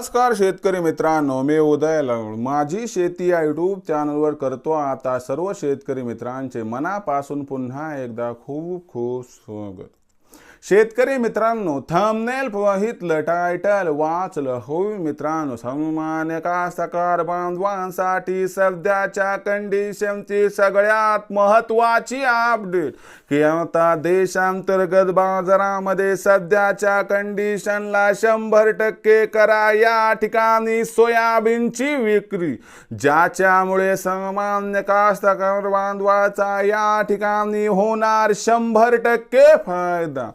नमस्कार शेतकरी मित्रांनो मी उदय लंगड माझी शेती या यूट्यूब चॅनलवर करतो. आता सर्व शेतकरी मित्रांचे मनापासून पुन्हा एकदा खूप खूप स्वागत. शेतकरी मित्रांनो थंबनेल बघितलं टायटल वाचलं होय मित्रांनो सामान्य कास्तकार बांधवांसाठी सध्याच्या कंडिशनची सगळ्यात महत्वाची अपडेट की आता देशांतर्गत बाजारामध्ये सध्याच्या कंडिशनला शंभर टक्के करा या ठिकाणी सोयाबीनची विक्री. ज्याच्यामुळे सामान्य कास्तकार बांधवाचा या ठिकाणी होणार शंभर टक्के फायदा.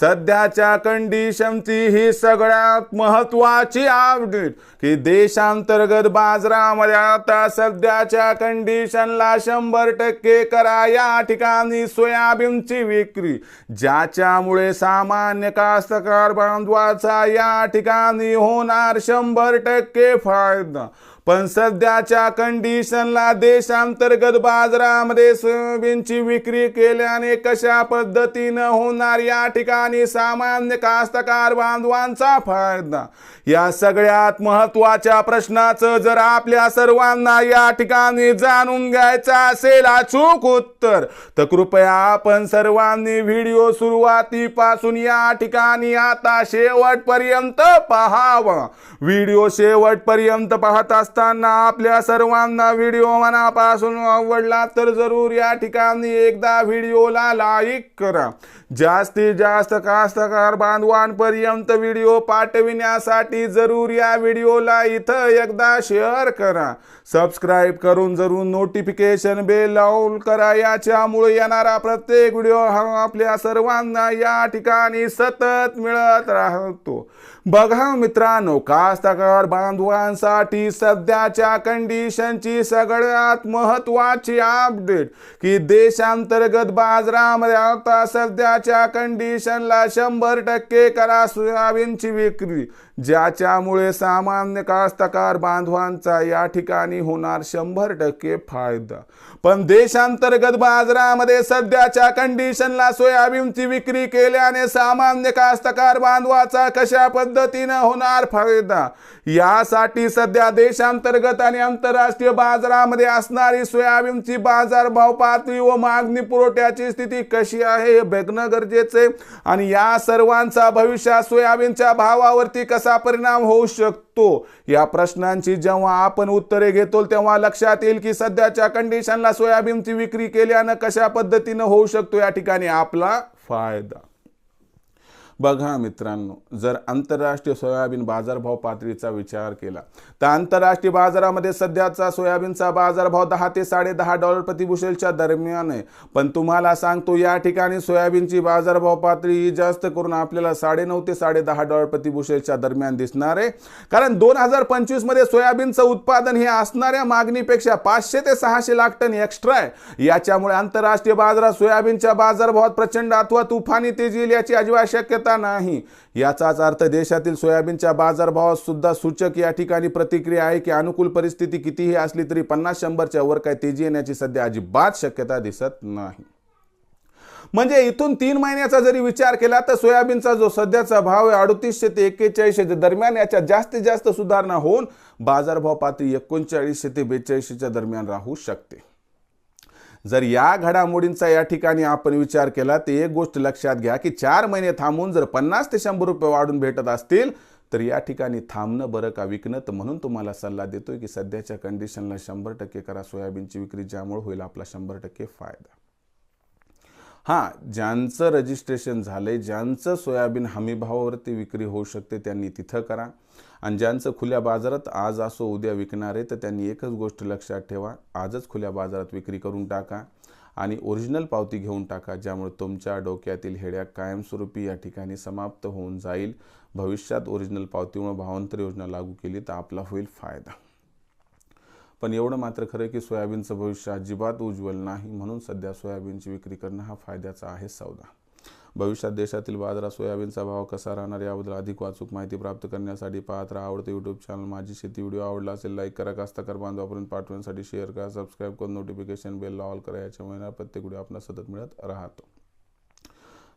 सध्याच्या कंडिशनची ही सगळ्यात महत्वाची अपडेट की देशांतर्गत बाजारामध्ये आता सध्याच्या कंडिशनला शंभर टक्के करा या ठिकाणी सोयाबीनची विक्री. ज्याच्यामुळे सामान्य कास्तकार बांधवाचा या ठिकाणी होणार शंभर टक्के फायदा. पण सध्याच्या कंडिशनला देशांतर्गत बाजारामध्ये सोयाबीनची विक्री केल्याने कशा पद्धतीनं होणार या ठिकाणी सामान्य कास्तकार बांधवांचा फायदा? या सगळ्यात महत्त्वाच्या प्रश्नाचं जर आपल्या सर्वांना या ठिकाणी जाणून घ्यायचं असेल अचूक उत्तर तर कृपया आपण सर्वांनी व्हिडिओ सुरुवातीपासून या ठिकाणी आता शेवटपर्यंत पहावा. व्हिडिओ शेवटपर्यंत पाहत असताना आपल्या सर्वांना व्हिडिओ मनापासून आवडला तर जरूर या ठिकाणी एकदा व्हिडिओला लाईक करा. जास्तीत जास्त कास्तकार बांधवांपर्यंत व्हिडिओ पाठविण्यासाठी जरूर या व्हिडिओला इथं एकदा शेअर करा. सबस्क्राईब करून जरूर नोटिफिकेशन बेल लावून करा. याच्यामुळे येणारा प्रत्येक व्हिडिओ हा आपल्या सर्वांना या ठिकाणी सतत मिळत राहतो. बघा मित्रांनो कास्तकार बांधवांसाठी सध्याच्या कंडिशनची सगळ्यात महत्वाची अपडेट की देशांतर्गत बाजारामध्ये आता सध्याच्या कंडिशनला शंभर टक्के करा सोयाबीनची विक्री. ज्याच्यामुळे सामान्य कास्तकार बांधवांचा या ठिकाणी होणार शंभर टक्के फायदा. पण देशांतर्गत बाजारामध्ये सध्याच्या कंडिशनला सोयाबीनची विक्री केल्याने सामान्य कास्तकार बांधवाचा कशा पद्धतीनं होणार फायदा? यासाठी सध्या देशांतर्गत आणि आंतरराष्ट्रीय बाजारामध्ये असणारी सोयाबीनची बाजारभाव पातळी व मागणी पुरवठ्याची स्थिती कशी आहे हे बघणं गरजेचे आणि या सर्वांचा भविष्यात सोयाबीनच्या भावावरती कसा परिणाम होऊ शकतो? या प्रश्नांची जेव्हा आपण उत्तरे घेतो तेव्हा लक्षात येईल की सध्याच्या कंडिशनला सोयाबीनची विक्री केल्यानं कशा पद्धतीनं होऊ शकतो या ठिकाणी आपला फायदा. बघा मित्रांनो जर आंतरराष्ट्रीय सोयाबीन बाजारभाव पातळीचा विचार केला तर आंतरराष्ट्रीय बाजारामध्ये सध्याचा सोयाबीनचा बाजारभाव दहा ते साडे दहा डॉलर प्रतिबुशेलच्या दरम्यान आहे. पण तुम्हाला सांगतो या ठिकाणी सोयाबीनची बाजारभाव पातळी ही जास्त करून आपल्याला साडे नऊ ते साडे दहा डॉलर प्रतिबुशेलच्या दरम्यान दिसणार आहे. कारण दोन हजार पंचवीसमध्ये सोयाबीनचं उत्पादन हे असणाऱ्या मागणीपेक्षा पाचशे ते सहाशे लाख टन एक्स्ट्रा आहे. याच्यामुळे आंतरराष्ट्रीय बाजारात सोयाबीनच्या बाजारभावात प्रचंड अथवा तुफानी तेजी येईल याची अजिबात शक्यता नाही. याचाच अर्थ देशातील सोयाबीनच्या बाजारभावात सुद्धा सूचक या ठिकाणी प्रतिक्रिया आहे की अनुकूल परिस्थिती कितीही असली तरी पन्नास शंभरच्या वर काय तेजी येण्याची सध्या अजिबात शक्यता दिसत नाही. म्हणजे इथून तीन महिन्याचा जरी विचार केला तर सोयाबीनचा जो सध्याचा भाव आहे अडतीसशे ते एक्केचाळीसशे दरम्यान याच्या जास्तीत जास्त सुधारणा होऊन बाजारभाव पातळी एकोणचाळीसशे ते बेचाळीसशेच्या दरम्यान राहू शकते. जर या घडामोडींचा या ठिकाणी आपण विचार केला तर एक गोष्ट लक्षात घ्या की चार महिने थांबून जर पन्नास ते शंभर रुपये वाढून भेटत असतील तर या ठिकाणी थांबणं बरं का विकणं? तर म्हणून तुम्हाला सल्ला देतोय की सध्याच्या कंडिशनला शंभर टक्के करा सोयाबीनची विक्री ज्यामुळे होईल आपला शंभर टक्के फायदा. हां ज्यांचं रजिस्ट्रेशन झालं आहे ज्यांचं सोयाबीन हमीभावावरती विक्री होऊ शकते त्यांनी तिथं करा. आणि ज्यांचं खुल्या बाजारात आज असो उद्या विकणार आहे तर त्यांनी एकच गोष्ट लक्षात ठेवा आजच खुल्या बाजारात विक्री करून टाका आणि ओरिजिनल पावती घेऊन टाका ज्यामुळे तुमच्या डोक्यातील हेड्या कायमस्वरूपी या ठिकाणी समाप्त होऊन जाईल. भविष्यात ओरिजिनल पावतीमुळे भावांतर योजना लागू केली तर आपला होईल फायदा. पण एवढं मात्र खरं की सोयाबीनचं भविष्य अजिबात उज्ज्वल नाही म्हणून सध्या सोयाबीनची विक्री करणं हा फायद्याचा आहे सौदा. भविष्यात देशातील बाजारात सोयाबीनचा भाव कसा राहणार याबद्दल अधिक वाचूक माहिती प्राप्त करण्यासाठी पाहत राहा. आवडतं यूट्यूब चॅनल माझी शेती व्हिडिओ आवडला असेल लाईक करा. कास्तकार बांधवापर्यंत पाठवण्यासाठी शेअर करा. सबस्क्राईब करून नोटिफिकेशन बेल ऑल करा. याच्यामुळे प्रत्येक व्हिडिओ आपला सतत मिळत राहतो.